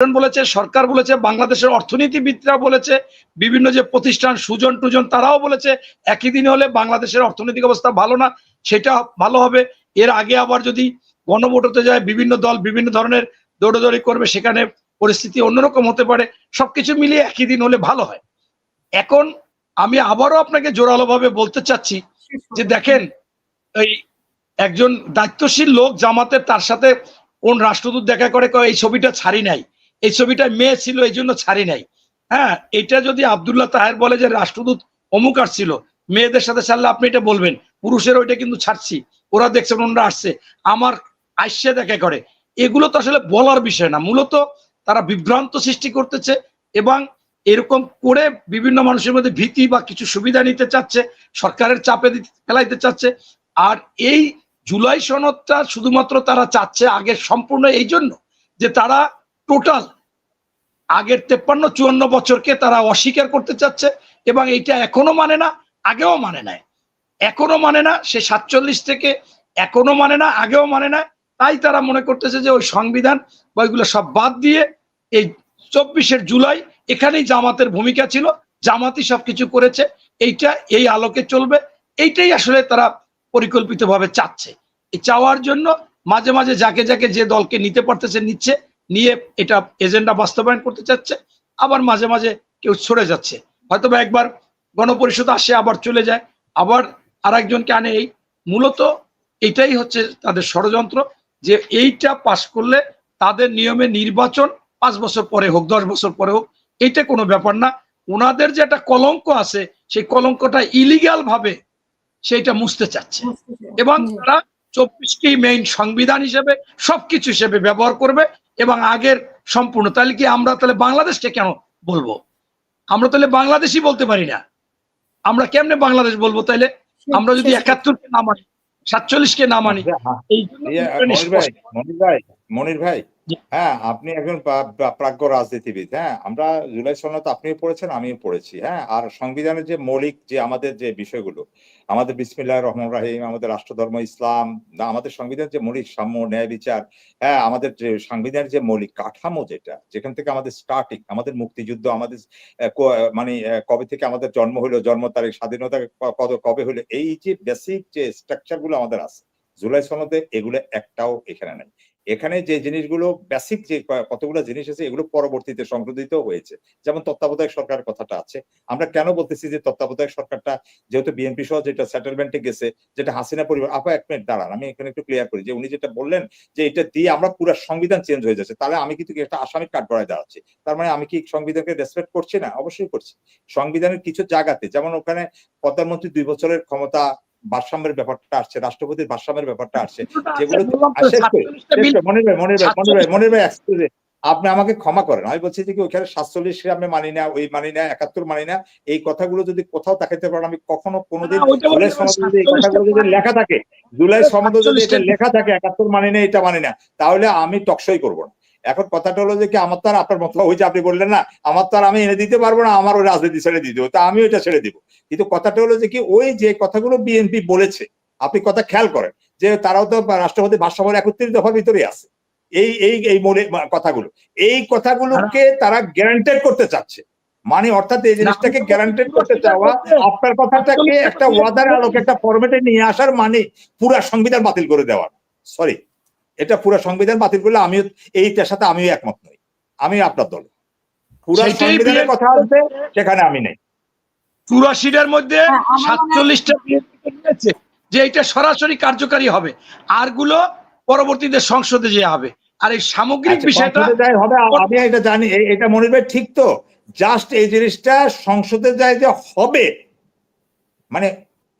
বলেছে, সরকার বলেছে, বাংলাদেশের অর্থনীতিবিদরা বলেছে, বিভিন্ন যে প্রতিষ্ঠান, সুজন টুজন তারাও বলেছে, একই দিনে হলে বাংলাদেশের অর্থনৈতিক অবস্থা ভালো না, সেটা ভালো হবে। এর আগে আবার যদি গণভোট হতে যায়, বিভিন্ন দল বিভিন্ন ধরনের দৌড়দৌড়ি করবে, সেখানে পরিস্থিতি অন্যরকম হতে পারে। সবকিছু মিলিয়ে একই দিন হলে ভালো হয়। এখন আমি আবারও আপনাকে জোরালোভাবে বলতে চাচ্ছি যে দেখেন, এই একজন দায়িত্বশীল লোক জামাতের, তার সাথে কোন রাষ্ট্রদূত দেখা করে এই ছবিটা ছাড়ি নাই। এই ছবিটা মেয়ে ছিল, এই জন্য ছাড়ি নাই। হ্যাঁ এটা যদি আবদুল্লাহ তাহের বলে যে রাষ্ট্রদূত অমুক আসছিল, মেয়েদের সাথে ছাড়লে আপনি এটা বলবেন। পুরুষের ওইটা কিন্তু ছাড়ছি। ওরা দেখছেন ওনারা আসছে। আমার আইসে দেখা করে। এগুলো তো আসলে বলার বিষয় না। মূলত তারা বিভ্রান্ত সৃষ্টি করতেছে এবং এরকম করে বিভিন্ন মানুষের মধ্যে ভীতি বা কিছু সুবিধা নিতে চাচ্ছে, সরকারের চাপে ফেলাইতে চাচ্ছে। আর এই জুলাই সনদটা শুধুমাত্র তারা চাচ্ছে আগে সম্পূর্ণ এই জন্য যে তারা টোটাল আগের তেপ্পান্ন, চুয়ান্ন বছরকে তারা অস্বীকার করতে চাচ্ছে এবং এইটা এখনও মানে না, আগেও মানে নাই। এখনও মানে না, সে সাতচল্লিশ থেকে এখনও মানে না, আগেও মানে না, তাই তারা মনে করতেছে যে ওই সংবিধান বা ওইগুলো সব বাদ দিয়ে এই চব্বিশের জুলাই এখানেই জামাতের ভূমিকা ছিল, জামাতই সবকিছু করেছে, এইটা এই আলোকে চলবে, এইটাই আসলে তারা পরিকল্পিতভাবে চাচ্ছে। চাওয়ার জন্য মাঝে মাঝে যাকে যাকে যে দলকে নিতে পারতেছে, নিচ্ছে নিয়ে এটা এজেন্ডা বাস্তবায়ন করতে চাচ্ছে আবার মাঝে মাঝে কেউ সরে যাচ্ছে। হয়তো বা একবার গণপরিষদ আসে আবার চলে যায় আবার আর একজনকে আনে। এই মূলত এটাই হচ্ছে তাদের ষড়যন্ত্র যে এইটা পাশ করলে তাদের নিয়মে নির্বাচন পাঁচ বছর পরে হোক দশ বছর পরে হোক এটা কোনো ব্যাপার না। ওনাদের যে একটা কলঙ্ক আছে সেই কলঙ্কটা ইলিগাল ভাবে সেইটা মুছতে চাচ্ছে। এবং তারা চব্বিশটি মেইন সংবিধান হিসেবে সবকিছু হিসেবে ব্যবহার করবে। এবং আগের সম্পূর্ণ। তাহলে কি আমরা তাহলে বাংলাদেশকে কেন বলব? আমরা তাহলে বাংলাদেশই বলতে পারি না। আমরা কেমনে বাংলাদেশ বলব তাহলে? আমরা যদি একাত্তরকে না মানি সাতচল্লিশকে না মানি এই জন্য ইয়ে, মনির ভাই মনির ভাই। হ্যাঁ আপনি একজন প্রা- প্রা- প্রাজ্ঞ রাজনীতিবিদ হ্যাঁ। আমরা জুলাই সনদ আপনিও পড়েছেন, আমিও পড়েছি হ্যাঁ। আর সংবিধানের যে মৌলিক, যে আমাদের যে বিষয়গুলো, আমাদের বিসমিল্লাহ রহমান রাহিম, আমাদের রাষ্ট্রধর্ম, ইসলাম আমাদের সংবিধানের যে মৌলিক সাম্য, ন্যায়, বিচার হ্যাঁ আমাদের যে সংবিধানের যে মৌলিক কাঠামো যেটা, যেখান থেকে আমাদের স্টার্টিং আমাদের মুক্তিযুদ্ধ, আমাদের মানে কবে থেকে আমাদের জন্ম হলো, জন্ম তারিখ, স্বাধীনতা কবে হলো, এই যে বেসিক যে স্ট্রাকচারগুলো আমাদের আছে, জুলাই সনদে এগুলো একটাও এখানে নাই। এখানে যে জিনিসগুলো বেসিক যে কতগুলো জিনিস আছে, এগুলো পরবর্তীতে সংশোধিত হয়েছে। যেমন তত্ত্বাবধায়ক সরকারের কথাটা আছে। আমরা কেন বলতেছি যে তত্ত্বাবধায়ক সরকারটা, যেহেতু বিএনপি সহ যেটা সেটেলমেন্টে গেছে, যেটা হাসিনা পরিবার আপা এক মিনিট দাঁড়ান, আমি এখানে একটু ক্লিয়ার করি যে উনি যেটা বললেন যে এটা দিয়ে আমরা পুরো সংবিধান চেঞ্জ হয়ে যাচ্ছে। তাহলে আমি কিন্তু একটা আসামির কাঠ গড়ায় দাঁড়াচ্ছি? তার মানে আমি কি সংবিধানকে রেসপেক্ট করছি না? অবশ্যই করছি। সংবিধানের কিছু জায়গাতে, যেমন ওখানে প্রধানমন্ত্রী দুই বছরের ক্ষমতা ভারসাম্যের ব্যাপারটা আসছে রাষ্ট্রপতির ভারসাম্যের ব্যাপারটা আসছে। যেগুলো বললাম তো, আর শেষ করি, 47টা শেষ বিল- করি, মনির ভাই মনির ভাই মনির ভাই মনির ভাই আপনি আমাকে ক্ষমা করেন। আমি বলছি যে কি ওইখানে সাতচল্লিশ আমি মানি না ওই মানি না একাত্তর মানি না এই কথাগুলো যদি কোথাও দেখাতে পারেন আমি কখনো কোনোদিন জুলাই যদি এই কথাগুলো যদি লেখা থাকে জুলাই সনদে যদি এটা লেখা থাকে একাত্তর মানি না এটা মানি না তাহলে আমি টকসই করব না। এখন কথাটা হলো যে কি আমার তো আর আপনার মতলব ওই যে আপনি বললেন না আমার তো আর আমি এনে দিতে পারব না আমার ওই রাজনীতি ছেড়ে দিতে তা আমি ওইটা ছেড়ে দিব। কিন্তু কথাটা হলো যে কি ওই যে কথাগুলো বিএনপি বলেছে আপনি কথা খেয়াল করেন যে তারাও তো রাষ্ট্রপতি ভারসাম্য একত্রিত দফার ভিতরে আছে। এই এই এই মনে কথাগুলো এই কথাগুলোকে তারা গ্যারান্টেড করতে চাচ্ছে। মানে অর্থাৎ এই জিনিসটাকে গ্যারান্টেড করতে চাওয়া আপনার কথাটাকে একটা ওয়াদার আলোকে একটা ফরম্যাটে নিয়ে আসার মানে পুরা সংবিধান বাতিল করে দেওয়া সরি এটা পুরা সংবিধান বাতিল করলে আমিও এইটার সাথে আমিও একমত নই। আমি আপনার দল। পুরা সংবিধানের কথা আছে সেখানে আমি নেই। চুরাশিটার মধ্যে হ্যাঁ, মনে সাতচল্লিশটা যে এটা সরাসরি কার্যকারী হবে। আরগুলো পরবর্তীতে সংসদে যে হবে। আর এই সামগ্রিক আচ্ছা, বিষয়টা হবে আমি এটা জানি এটা মনির ভাই ঠিক তো। জাস্ট এই জিনিসটা সংসদে যায় যে হবে মানে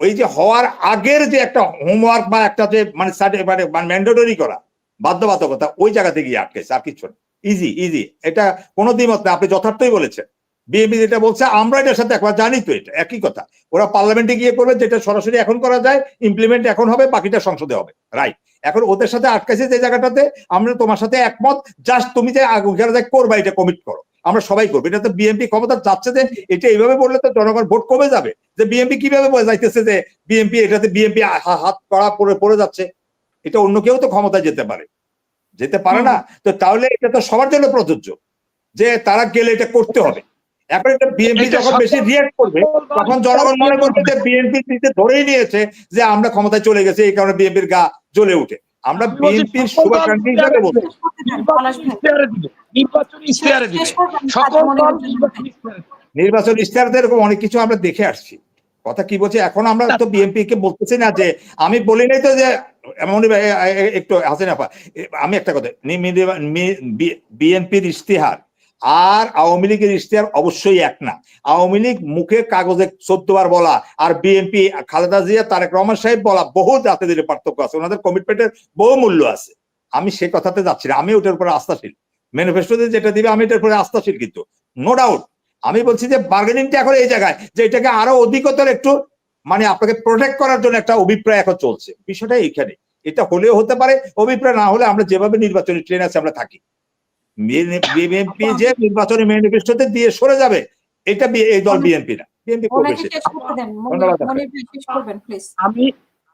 ওই যে হওয়ার আগের যে একটা হোমওয়ার্ক বা একটা যে মানে মানে ম্যান্ডেটরি করা বাধ্যবাধকতা ওই জায়গাতে গিয়ে আটকেছে আর কিছু ইজি ইজি এটা কোনো দ্বিমত না, আপনি যথার্থই বলেছেন। বিএনপি যেটা বলছে, আমরা এটার সাথে একবার জানি তো এটা, একই কথা। ওরা পার্লামেন্টে গিয়ে করবে, যেটা সরাসরি এখন করা যায় ইমপ্লিমেন্ট এখন হবে, বাকিটা সংসদে হবে। রাইট এখন ওদের সাথে আটকাইছে যে জায়গাটাতে, আমরা তোমার সাথে একমত জাস্ট তুমি যে ওখানে যে করবা, এটা কমিট করো। আমরা সবাই করব। এটা তো বিএনপি ক্ষমতা যাচ্ছে যে, এটা এইভাবে বললে তো জনগণ ভোট কমে যাবে। যে বিএনপি কীভাবে যাইতেছে যে বিএনপি এটাতে বিএনপি হাত করা পড়ে পড়ে যাচ্ছে? এটা অন্য কেউ তো ক্ষমতায় যেতে পারে। যেতে পারে না? তো তাহলে এটা তো সবার জন্য প্রযোজ্য যে তারা গেলে এটা করতে হবে। এখন এটা বিএনপি যখন বেশি রিয়েক্ট করবে তখন জনগণ মনে করবে যে বিএনপি দিতে ধরেই নিয়েছে যে আমরা ক্ষমতায় চলে গেছে এই কারণে বিএনপির গা জ্বলে উঠে। আমরা আমি বিএনপির শুভাকাঙ্ক্ষী হিসাবে দিবে নির্বাচনী ইশতেহারে সকল নির্বাচনী ইশতেহারে এরকম অনেক কিছু আমরা দেখে আসছি। কথা কি বলছে? এখন আমরা তো বিএনপি কে বলতেছি না যে আমি বলি নাই তো যে এমন একটু হাসিনা আমি একটা কথা বিএনপির ইশতেহার আর আওয়ামী লীগের ইশতেহার অবশ্যই এক না। আওয়ামী লীগ মুখে কাগজে চোদ্দ বার বলা আর বিএনপি খালেদা জিয়া তারেক রহমান সাহেব বলা বহু জাতি দিলে পার্থক্য আছে। ওনাদের কমিটমেন্টের বহু মূল্য আছে। আমি সে কথাতে যাচ্ছি না। আমি ওটার উপরে আস্থাশীল। ম্যানিফেস্টোতে যেটা দিবে আমি এটার উপরে আস্থাশীল কিন্তু। নো ডাউট আমি বলছি যে বার্গেনিংটা এখন এই জায়গায় যে এটাকে আরও অধিকতর একটু মানে আপনাকে প্রোটেক্ট করার জন্য একটা অভিপ্রায় এখন চলছে। বিষয়টা এইখানে। এটা হলেও হতে পারে অভিপ্রায় না হলে আমরা যেভাবে নির্বাচনী ট্রেন আছে আমরা থাকি। বিএনপি যে নির্বাচনী ম্যানিফেস্টোতে দিয়ে সরে যাবে এটা এই দল বিএনপি না। আমি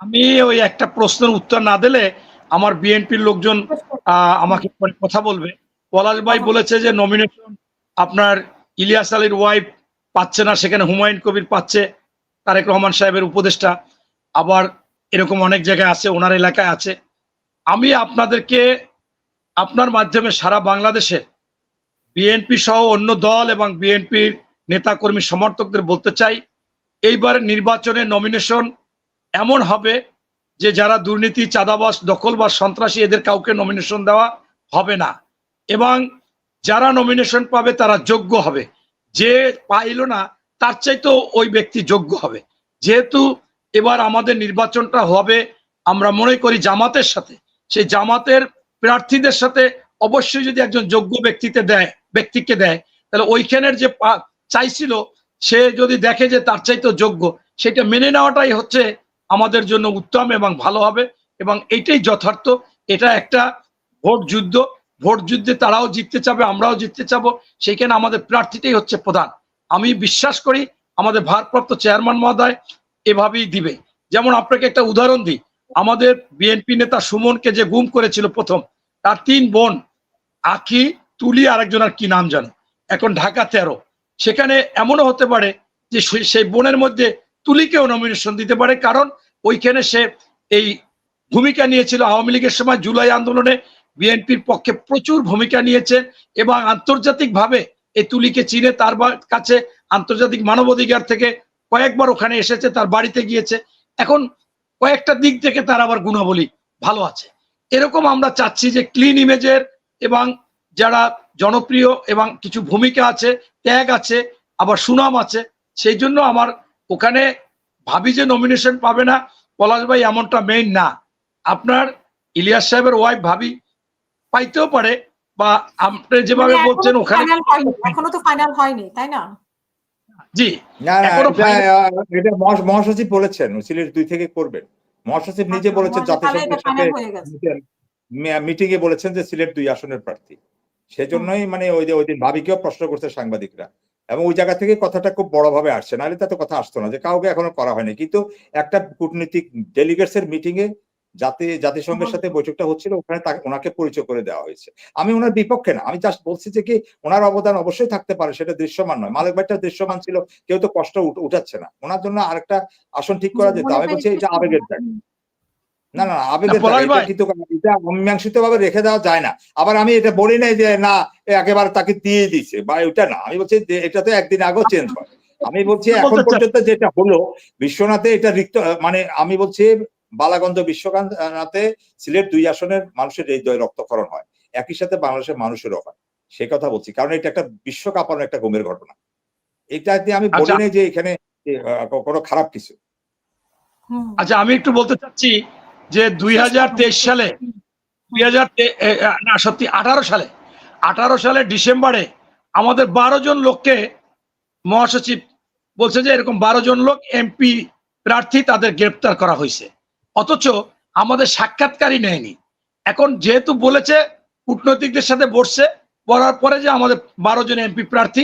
আমি ওই একটা প্রশ্নের উত্তর না দিলে আমার বিএনপির লোকজন আহ, আমাকে কথা বলবে। পলাশ ভাই বলেছে যে নমিনেশন আপনার ইলিয়াস আলীর ওয়াইফ পাচ্ছে না, সেখানে হুমায়ুন কবির পাচ্ছে, তারেক রহমান সাহেবের উপদেষ্টা। আবার এরকম অনেক জায়গায় আছে, ওনার এলাকায় আছে। আমি আপনাদেরকে আপনার মাধ্যমে সারা বাংলাদেশে বিএনপি সহ অন্য দল এবং বিএনপির নেতাকর্মী সমর্থকদের বলতে চাই, এইবার নির্বাচনে নমিনেশন এমন হবে যে যারা দুর্নীতি, চাঁদাবাস দখল বা সন্ত্রাসী, এদের কাউকে নমিনেশন দেওয়া হবে না। এবং যারা নমিনেশন পাবে তারা যোগ্য হবে। যে পাইল না, তার চাইতেও ওই ব্যক্তি যোগ্য হবে। যেহেতু এবার আমাদের নির্বাচনটা হবে, আমরা মনে করি জামাতের সাথে। সেই জামাতের প্রার্থীদের সাথে অবশ্যই যদি একজন যোগ্য ব্যক্তিতে দেয়, ব্যক্তিকে দেয়, তাহলে ওইখানের যে চাইছিল, সে যদি দেখে যে তার চাইতেও যোগ্য, সেটা মেনে নেওয়াটাই হচ্ছে আমাদের জন্য উত্তম এবং ভালো হবে। এবং এটাই যথার্থ। এটা একটা ভোট যুদ্ধ। ভোট যুদ্ধে তারাও জিততে চাবে, আমরাও জিততে চাবো। সেইখানে আমাদের প্রার্থীটাই হচ্ছে প্রধান। আমি বিশ্বাস করি আমাদের ভারপ্রাপ্ত চেয়ারম্যান মহোদয় এভাবেই দিবে। যেমন আপনাকে একটা উদাহরণ দিই। আমাদের বিএনপি নেতা সুমনকে যে গুম করেছিল প্রথম, তার তিন বোন আখি তুলি আরেকজনের কি নাম জানো? এখন ঢাকা তেরো। সেখানে এমনও হতে পারে যে সেই- সেই বোনের মধ্যে তুলিকেও নমিনেশন দিতে পারে। কারণ ওইখানে সে এই ভূমিকা নিয়েছিল আওয়ামী লীগের সময় জুলাই আন্দোলনে। বিএনপির পক্ষে প্রচুর ভূমিকা নিয়েছে এবং আন্তর্জাতিকভাবে এই তুলিকে চিনে তার কাছে আন্তর্জাতিক মানবাধিকার থেকে কয়েকবার ওখানে এসেছে, তার বাড়িতে গিয়েছে। এখন কয়েকটা দিক থেকে তার আবার গুণাবলী ভালো আছে। এরকম আমরা চাচ্ছি যে ক্লিন ইমেজের এবং যারা জনপ্রিয় এবং কিছু ভূমিকা আছে, ত্যাগ আছে, আবার সুনাম আছে, সেই জন্য আমার ওখানে ভাবি যে নমিনেশন পাবে না, পলাশ ভাই এমনটা মেইন না। আপনার ইলিয়াস সাহেবের ওয়াইফ ভাবি পাইতেও পারে বা আপনি যেভাবে মানে বলছেন ওখানে এখনও তো ফাইনাল হয়নি তাই না? জি না এটা, মহাসচিব বলেছেন সিলেট দুই থেকে করবেন। মহাসচিব নিজে আচ্ছা, বলেছেন জাতিসংঘের সাথে ফাইনাল হয়ে গেছে। মিটিং এ বলেছেন যে সিলেট দুই আসনের প্রার্থী। সেজন্যই মানে ওই যে ওই দিন ভাবিকেও প্রশ্ন করছে সাংবাদিকরা। এবং ওই জায়গা থেকে কথাটা খুব বড় ভাবে আসছে নাহলে তাতে কথা আসতো না যে কাউকে এখনও করা হয়নি। কিন্তু একটা কূটনীতিক ডেলিগেটস এর মিটিং এ জাতি জাতিসংঘের সাথে বৈঠকটা হচ্ছিল ওখানে তাকে ওনাকে পরিচয় করে দেওয়া হয়েছে। আমি ওনার বিপক্ষে না আমি জাস্ট বলছি যে কি ওনার অবদান অবশ্যই থাকতে পারে সেটা দৃশ্যমান নয়। মালিক ভাইটা দৃশ্যমান ছিল কেউ তো কষ্ট উঠাচ্ছে না। ওনার জন্য আরেকটা আসন ঠিক করা যেত। আমি বলছি এটা আবেগের জায়গা না না আবেগের এটা। কিন্তু এটা অমীমাংসিত ভাবে রেখে দেওয়া যায় না। আবার আমি এটা বলি নাই যে না একেবারে তাকে দিয়ে দিছে বা ওইটা না। আমি বলছি যে এটা তো একদিন আগেও চেঞ্জ হয়। আমি বলছি এখন পর্যন্ত যেটা হলো বিশ্বনাথে এটা রিক্ত মানে আমি বলছি বালাগঞ্জ বিশ্বনাথে সিলেট দুই আসনের মানুষের হৃদয় রক্তক্ষরণ হয়। একই সাথে বাংলাদেশের মানুষেরও হয়। সে কথা বলছি। কারণ এটা একটা বিশ্ব কাঁপানো একটা গুমের ঘটনা। এটা দিয়ে আমি বলি আচ্ছা। যে এখানে কোনো খারাপ কিছু। আচ্ছা আমি একটু বলতে চাচ্ছি যে দুই হাজার তেইশ সালে দুই হাজার না সত্যি আঠারো সালে আঠারো সালে ডিসেম্বরে আমাদের বারো জন লোককে মহাসচিব বলছে যে এরকম বারো জন লোক এমপি প্রার্থী তাদের গ্রেপ্তার করা হয়েছে। অথচ আমাদের সাক্ষাৎকারই নেয়নি। এখন যেহেতু বলেছে, কূটনৈতিকদের সাথে বসছে, বলার পরে যে আমাদের বারো জন এমপি প্রার্থী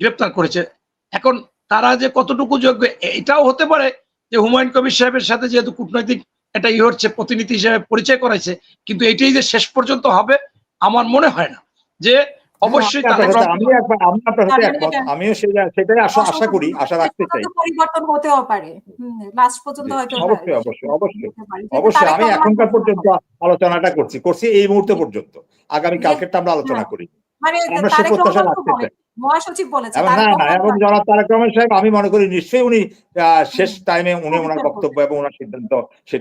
গ্রেপ্তার করেছে। এখন তারা যে কতটুকু যোগ্য, এটাও হতে পারে যে হুমায়ুন কবির সাহেবের সাথে যেহেতু কূটনৈতিক এটা ই হচ্ছে, প্রতিনিধি হিসেবে পরিচয় করাইছে, কিন্তু এটাই যে শেষ পর্যন্ত হবে, আমার মনে হয় না। যে অবশ্যই আমি একবার আমি আপনার সাথে একমত। আমিও সেটা সেটাই আশা আশা করি আশা রাখতে চাই। পরিবর্তন হতেও পারে। লাস্ট পর্যন্ত হয়তো অবশ্যই অবশ্যই অবশ্যই। অবশ্যই আমি এখনকার পর্যন্ত আলোচনাটা করছি। করছি এই মুহূর্তে পর্যন্ত। আগামী কালকেরটা আমরা আলোচনা হ্যাঁ। করি। মানে আমরা সে প্রত্যাশা রাখতে চাই। মহাসচিব বলেছে এবং তারেক না না এবং জনাব তারেক রহমান সাহেব আমি মনে করি নিশ্চয়ই উনি আহ, শেষ টাইমে উনি ওনার বক্তব্য এবং ওনার সিদ্ধান্ত সেটা